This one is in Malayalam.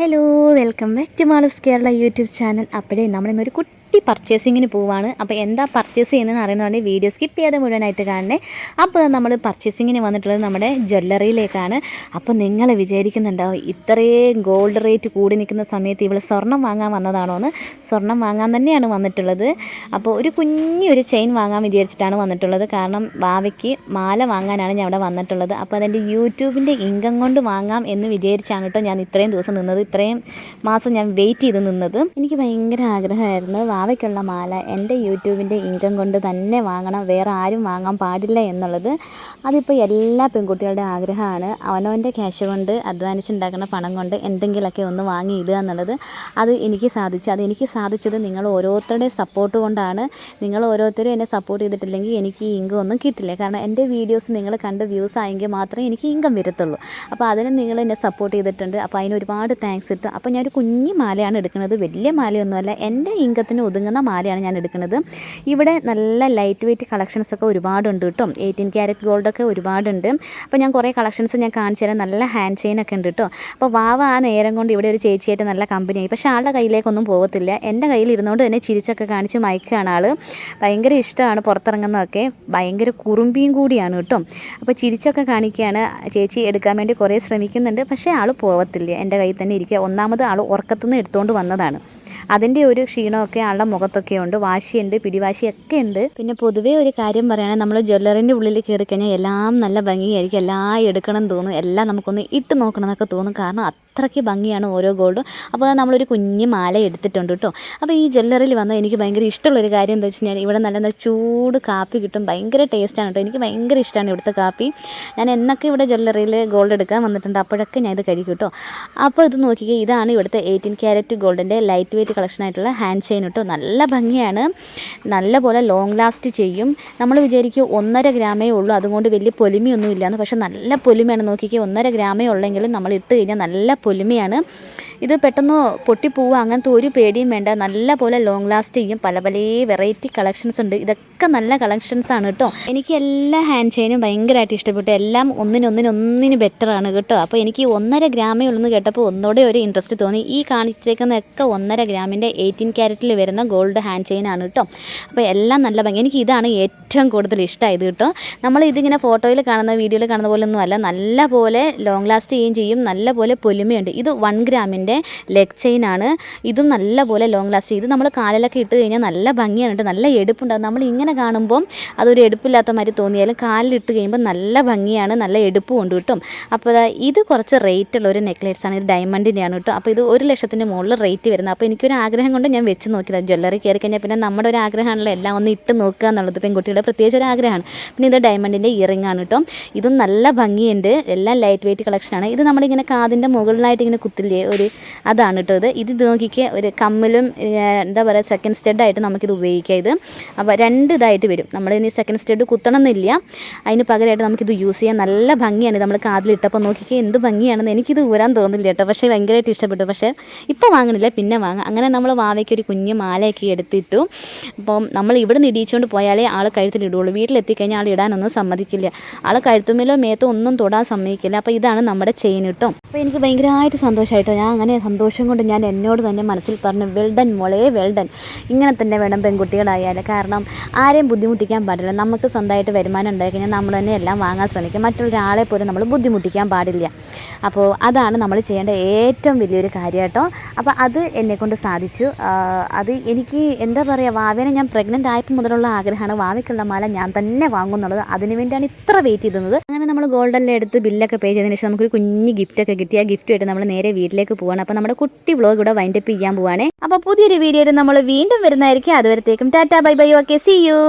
Hello welcome back to Malas Kerala YouTube channel അപ്പോഴേ നമ്മളിന്നൊരു കുട്ടി പർച്ചേസിങ്ങിന് പോവാണ്. അപ്പോൾ എന്താ പർച്ചേസ് ചെയ്യുന്നതെന്ന് അറിയുന്നതുകൊണ്ട് വീഡിയോ സ്കിപ്പ് ചെയ്യാതെ മുഴുവനായിട്ട് കാണണേ. അപ്പോൾ നമ്മൾ പർച്ചേസിങ്ങിന് വന്നിട്ടുള്ളത് നമ്മുടെ ജ്വല്ലറിയിലേക്കാണ്. അപ്പോൾ നിങ്ങൾ വിചാരിക്കുന്നുണ്ടാവും ഇത്രയും ഗോൾഡ് റേറ്റ് കൂടി നിൽക്കുന്ന സമയത്ത് ഇവൾ സ്വർണം വാങ്ങാൻ വന്നതാണോ എന്ന്? സ്വർണം വാങ്ങാൻ തന്നെയാണ് വന്നിട്ടുള്ളത്. അപ്പോൾ ഒരു കുഞ്ഞൊരു ചെയിൻ വാങ്ങാൻ വിചാരിച്ചിട്ടാണ് വന്നിട്ടുള്ളത്. കാരണം വാവയ്ക്ക് മാല വാങ്ങാനാണ് ഞാൻ അവിടെ വന്നിട്ടുള്ളത്. അപ്പോൾ അതെന്റെ യൂട്യൂബിന്റെ ഇൻകം കൊണ്ട് വാങ്ങാം എന്ന് വിചാരിച്ചാണ് കേട്ടോ ഞാൻ ഇത്രയും ദിവസം നിന്നത്. ഇത്രയും മാസം ഞാൻ വെയിറ്റ് ചെയ്ത് നിന്നത്. എനിക്ക് ഭയങ്കര ആഗ്രഹമായിരുന്നു വാവയ്ക്കുള്ള മാല എന്റെ യൂട്യൂബിന്റെ ഇൻകം കൊണ്ട് തന്നെ വാങ്ങണം. വേറെ ആരും വാങ്ങാൻ പാടില്ല എന്നുള്ളത് അതിപ്പോൾ എല്ലാ പെൺകുട്ടികളുടെ ആഗ്രഹമാണ്. അവനവന്റെ ക്യാഷ് കൊണ്ട് അധ്വാനിച്ചുണ്ടാക്കുന്ന പണം കൊണ്ട് എന്തെങ്കിലുമൊക്കെ ഒന്ന് വാങ്ങി ഇടുക എന്നുള്ളത് അത് എനിക്ക് സാധിച്ചു. അത് എനിക്ക് സാധിച്ചത് നിങ്ങൾ ഓരോരുത്തരുടെയും സപ്പോർട്ട് കൊണ്ടാണ്. നിങ്ങൾ ഓരോരുത്തരും എന്നെ സപ്പോർട്ട് ചെയ്തിട്ടില്ലെങ്കിൽ എനിക്ക് ഈ ഇൻകം ഒന്നും കിട്ടില്ല. കാരണം എന്റെ വീഡിയോസ് നിങ്ങൾ കണ്ട് വ്യൂസ് ആയെങ്കിൽ മാത്രമേ എനിക്ക് ഇൻകം വരത്തുള്ളൂ. അപ്പോൾ അതിന് നിങ്ങൾ എന്നെ സപ്പോർട്ട് ചെയ്തിട്ടുണ്ട്. അപ്പോൾ അതിന് ഒരുപാട് താങ്ക്സ് ഇട്ടു. അപ്പോൾ ഞാനൊരു കുഞ്ഞു മാലയാണ് എടുക്കുന്നത്. വലിയ മാലയൊന്നുമല്ല. എന്റെ ഇൻകത്തിന് ഒതുങ്ങുന്ന മാലയാണ് ഞാൻ എടുക്കുന്നത്. ഇവിടെ നല്ല ലൈറ്റ് വെയിറ്റ് കളക്ഷൻസ് ഒക്കെ ഒരുപാടുണ്ട് കേട്ടോ. എയ്റ്റീൻ ക്യാരറ്റ് ഗോൾഡൊക്കെ ഒരുപാടുണ്ട്. അപ്പോൾ ഞാൻ കുറേ കളക്ഷൻസ് ഞാൻ കാണിച്ചു തരാം. നല്ല ഹാൻഡ് ചെയിൻ ഒക്കെ ഉണ്ട് കേട്ടോ. അപ്പോൾ വാവ ആ നേരം കൊണ്ട് ഇവിടെ ഒരു ചേച്ചിയായിട്ട് നല്ല കമ്പനിയായി പക്ഷേ ആളുടെ കയ്യിലേക്കൊന്നും പോകത്തില്ല. എന്റെ കയ്യിൽ ഇരുന്നുകൊണ്ട് തന്നെ ചിരിച്ചൊക്കെ കാണിച്ച് മയക്കുകയാണ് ആൾ ഭയങ്കര ഇഷ്ടമാണ് പുറത്തിറങ്ങുന്നതൊക്കെ. ഭയങ്കര കുറുമ്പിയും കൂടിയാണ് കേട്ടോ. അപ്പോൾ ചിരിച്ചൊക്കെ കാണിക്കുകയാണ്. ചേച്ചി എടുക്കാൻ വേണ്ടി കുറേ ശ്രമിക്കുന്നുണ്ട്. പക്ഷേ ആൾ പോകത്തില്ല എന്റെ കയ്യിൽ തന്നെ ഇരിക്കുക. ഒന്നാമത് ആൾ ഉറക്കത്തുനിന്ന് എടുത്തുകൊണ്ട് വന്നതാണ്. അതിന്റെ ഒരു ക്ഷീണമൊക്കെ ആളുടെ മുഖത്തൊക്കെ ഉണ്ട്. വാശിയുണ്ട് പിടിവാശിയൊക്കെ ഉണ്ട്. പിന്നെ പൊതുവേ ഒരു കാര്യം പറയുകയാണെങ്കിൽ നമ്മൾ ജ്വല്ലറിന്റെ ഉള്ളിൽ കയറി കഴിഞ്ഞാൽ എല്ലാം നല്ല ഭംഗിയായിരിക്കും. എല്ലാം എടുക്കണം തോന്നും. എല്ലാം നമുക്കൊന്ന് ഇട്ട് നോക്കണം എന്നൊക്കെ തോന്നും. കാരണം അത്രയ്ക്ക് ഭംഗിയാണ് ഓരോ ഗോൾഡും. അപ്പോൾ നമ്മളൊരു കുഞ്ഞ് മാല എടുത്തിട്ടുണ്ട് കേട്ടോ. അപ്പോൾ ഈ ജ്വല്ലറിൽ വന്നാൽ എനിക്ക് ഭയങ്കര ഇഷ്ടമുള്ളൊരു കാര്യം എന്താ വെച്ച് കഴിഞ്ഞാൽ ഇവിടെ നല്ല നല്ല ചൂട് കാപ്പി കിട്ടും. ഭയങ്കര ടേസ്റ്റാണ് കേട്ടോ. എനിക്ക് ഭയങ്കര ഇഷ്ടമാണ് ഇവിടുത്തെ കാപ്പി. ഞാൻ എന്നൊക്കെ ഇവിടെ ജ്വല്ലറിയിൽ ഗോൾഡ് എടുക്കാൻ വന്നിട്ടുണ്ട്. അപ്പോഴൊക്കെ ഞാൻ ഇത് കഴിക്കും കേട്ടോ. അപ്പോൾ ഇത് നോക്കിക്കേ ഇതാണ് ഇവിടുത്തെ എയ്റ്റീൻ ക്യാരറ്റ് ഗോൾഡിന്റെ ലൈറ്റ് വെയിറ്റ് കളക്ഷൻ ആയിട്ടുള്ള ഹാൻഡ് ചെയിൻ കേട്ടോ നല്ല ഭംഗിയാണ്. നല്ല പോലെ ലോങ് ലാസ്റ്റ് ചെയ്യും. നമ്മൾ വിചാരിക്കും ഒന്നര ഗ്രാമേ ഉള്ളൂ. അതുകൊണ്ട് വലിയ പൊലിമയൊന്നും ഇല്ലയെന്ന് പക്ഷെ നല്ല പൊലിമയാണ്. നോക്കിക്കുക ഒന്നര ഗ്രാമേ ഉള്ളെങ്കിലും നമ്മൾ ഇട്ട് കഴിഞ്ഞാൽ നല്ല പൊലിമയാണ്. ഇത് പെട്ടെന്ന് പൊട്ടിപ്പോവുക അങ്ങനത്തെ ഒരു പേടിയും വേണ്ട. നല്ല പോലെ ലോങ് ലാസ്റ്റ് ചെയ്യും പല പല വെറൈറ്റി കളക്ഷൻസ് ഉണ്ട്. ഇതൊക്കെ നല്ല കളക്ഷൻസ് ആണ് കേട്ടോ. എനിക്ക് എല്ലാ ഹാൻഡ് ചെയിനും ഭയങ്കരമായിട്ട് ഇഷ്ടപ്പെട്ടു. എല്ലാം ഒന്നിനൊന്നിനൊന്നിന് ബെറ്ററാണ് കേട്ടോ. അപ്പോൾ എനിക്ക് ഒന്നര ഗ്രാമേ ഉള്ളെന്ന് കേട്ടപ്പോൾ ഒന്നോടെ ഒരു ഇൻട്രസ്റ്റ് തോന്നി. ഈ കാണിച്ചേക്കുന്നതൊക്കെ ഒന്നര ഗ്രാമിന്റെ എയ്റ്റീൻ ക്യാരറ്റിൽ വരുന്ന ഗോൾഡ് ഹാൻഡ് ചെയിൻ ആണ് കേട്ടോ. അപ്പോൾ എല്ലാം നല്ല ഭംഗി. എനിക്ക് ഇതാണ് ഏറ്റവും കൂടുതൽ ഇഷ്ടമായത് കേട്ടോ. നമ്മൾ ഇതിങ്ങനെ ഫോട്ടോയിൽ കാണുന്ന വീഡിയോയിൽ കാണുന്ന പോലെ ഒന്നുമല്ല നല്ല പോലെ ലോങ് ലാസ്റ്റ് ചെയ്യുകയും ചെയ്യും. നല്ല പോലെ പൊലിമയുണ്ട്. ഇത് വൺ ഗ്രാമിന്റെ ലെഗ് ചെയിൻ ആണ്. ഇതും നല്ല പോലെ ലോങ് ലാസ്റ്റ് ഇത് നമ്മൾ കാലിലൊക്കെ ഇട്ട് കഴിഞ്ഞാൽ നല്ല ഭംഗിയാണ് നല്ല എടുപ്പുണ്ടാകും നമ്മൾ ഇങ്ങനെ കാണുമ്പം അതൊരു എടുപ്പില്ലാത്ത മാതിരി തോന്നിയാലും കാലിലിട്ട് കഴിയുമ്പോൾ നല്ല ഭംഗിയാണ്. നല്ല എടുപ്പും ഉണ്ട് കിട്ടും. അപ്പോൾ ഇത് കുറച്ച് റേറ്റ് ഉള്ള ഒരു നെക്ലേറ്റ്സ് ആണ്. ഇത് ഡയമണ്ടിന്റെ ആണ് കേട്ടോ. അപ്പോൾ ഇത് ഒരു ലക്ഷത്തിന്റെ മുകളിൽ റേറ്റ് വരുന്നത്. അപ്പോൾ എനിക്കൊരു ആഗ്രഹം കൊണ്ട് ഞാൻ വെച്ച് നോക്കിയതാണ് ജ്വല്ലറി കയറി കഴിഞ്ഞാൽ പിന്നെ നമ്മുടെ ഒരു ആഗ്രഹമാണല്ലോ. എല്ലാം ഒന്ന് ഇട്ട് നോക്കുക എന്നുള്ളത് പെൺകുട്ടിയുടെ പ്രത്യേകിച്ച് ഒരു ആഗ്രഹമാണ്. പിന്നെ ഇത് ഡയമണ്ടിന്റെ ഇയറിംഗ് ആണ് കേട്ടോ. ഇതും നല്ല ഭംഗിയുണ്ട്. എല്ലാം ലൈറ്റ് വെയിറ്റ് കളക്ഷനാണ് ഇത് നമ്മളിങ്ങനെ കാതിന്റെ മുകളിലായിട്ട് ഇങ്ങനെ കുത്തില്ലേ? ഒരു അതാണ് കേട്ടോ ഇത്. ഇത് നോക്കിക്ക് ഒരു കമ്മലും എന്താ പറയുക സെക്കൻഡ് സ്റ്റെഡായിട്ട് നമുക്കിത് ഉപയോഗിക്കാം ഇത്. അപ്പോൾ രണ്ട് ഇതായിട്ട് വരും. നമ്മൾ ഇനി സെക്കൻഡ് സ്റ്റെഡ് കുത്തണം എന്നില്ല അതിന് പകരമായിട്ട് നമുക്കിത് യൂസ് ചെയ്യാൻ നല്ല ഭംഗിയാണ് നമ്മൾ കാതിലിട്ടപ്പോൾ നോക്കിക്ക് എന്ത് ഭംഗിയാണെന്ന് എനിക്കിത് ഊരാൻ തോന്നില്ല കേട്ടോ. പക്ഷേ ഭയങ്കരമായിട്ട് ഇഷ്ടപ്പെട്ടു. പക്ഷേ ഇപ്പോൾ വാങ്ങണില്ല പിന്നെ വാങ്ങാം. അങ്ങനെ നമ്മൾ വാവയ്ക്ക് ഒരു കുഞ്ഞ് മാലയൊക്കെ എടുത്തിട്ടു. അപ്പം നമ്മൾ ഇവിടെ നിന്ന് ഇടിച്ചുകൊണ്ട് പോയാലേ ആൾ കഴുത്തിലിടുള്ളൂ വീട്ടിലെത്തിക്കഴിഞ്ഞാൽ ആൾ ഇടാനൊന്നും സമ്മതിക്കില്ല. ആൾ കഴുത്തുമ്മലോ മേത്തോ ഒന്നും തൊടാൻ സമ്മതിക്കില്ല. അപ്പോൾ ഇതാണ് നമ്മുടെ ചെയിൻ കേട്ടോ. അപ്പോൾ എനിക്ക് ഭയങ്കരമായിട്ട് സന്തോഷമായിട്ടോ ഞാൻ അങ്ങനെ സന്തോഷം കൊണ്ട് ഞാൻ എന്നോട് തന്നെ മനസ്സിൽ പറഞ്ഞു വെൽഡൻ മോളെ വെൽഡൻ ഇങ്ങനെ തന്നെ വേണം പെൺകുട്ടികളായാലും കാരണം ആരെയും ബുദ്ധിമുട്ടിക്കാൻ പാടില്ല. നമുക്ക് സ്വന്തമായിട്ട് വരുമാനം ഉണ്ടായി കഴിഞ്ഞാൽ നമ്മൾ തന്നെ എല്ലാം വാങ്ങാൻ ശ്രമിക്കും. മറ്റൊരാളെ പോലും നമ്മൾ ബുദ്ധിമുട്ടിക്കാൻ പാടില്ല. അപ്പോൾ അതാണ് നമ്മൾ ചെയ്യേണ്ട ഏറ്റവും വലിയൊരു കാര്യം കേട്ടോ അപ്പോൾ അത് എന്നെക്കൊണ്ട് സാധിച്ചു. അത് എനിക്ക് എന്താ പറയുക വാവേനെ ഞാൻ പ്രഗ്നന്റ് ആയപ്പോൾ മുതലുള്ള ആഗ്രഹമാണ്. വാവയ്ക്കുള്ള മാല ഞാൻ തന്നെ വാങ്ങുന്നുള്ളത്. അതിനുവേണ്ടിയാണ് അതിന് വേണ്ടിയാണ് ഇത്ര വെയിറ്റ് ചെയ്തത്. അങ്ങനെ നമ്മൾ ഗോൾഡെല്ലാം എടുത്ത് ബില്ലൊക്കെ പേ ചെയ്തതിന് ശേഷം നമുക്കൊരു കുഞ്ഞ് ഗിഫ്റ്റൊക്കെ കിട്ടി ഗിഫ്റ്റുമായിട്ട് നമ്മൾ നേരെ വീട്ടിലേക്ക് പോവാണ്. അപ്പോൾ നമ്മുടെ കുട്ടി വ്ലോഗ് ഇവിടെ വൈൻഡപ്പ് ചെയ്യാൻ പോവാണേ. അപ്പോൾ പുതിയൊരു വീഡിയോയിൽ നമ്മൾ വീണ്ടും വരുന്നതായിരിക്കും. അതുവരത്തേക്കും tata bye bye okay see you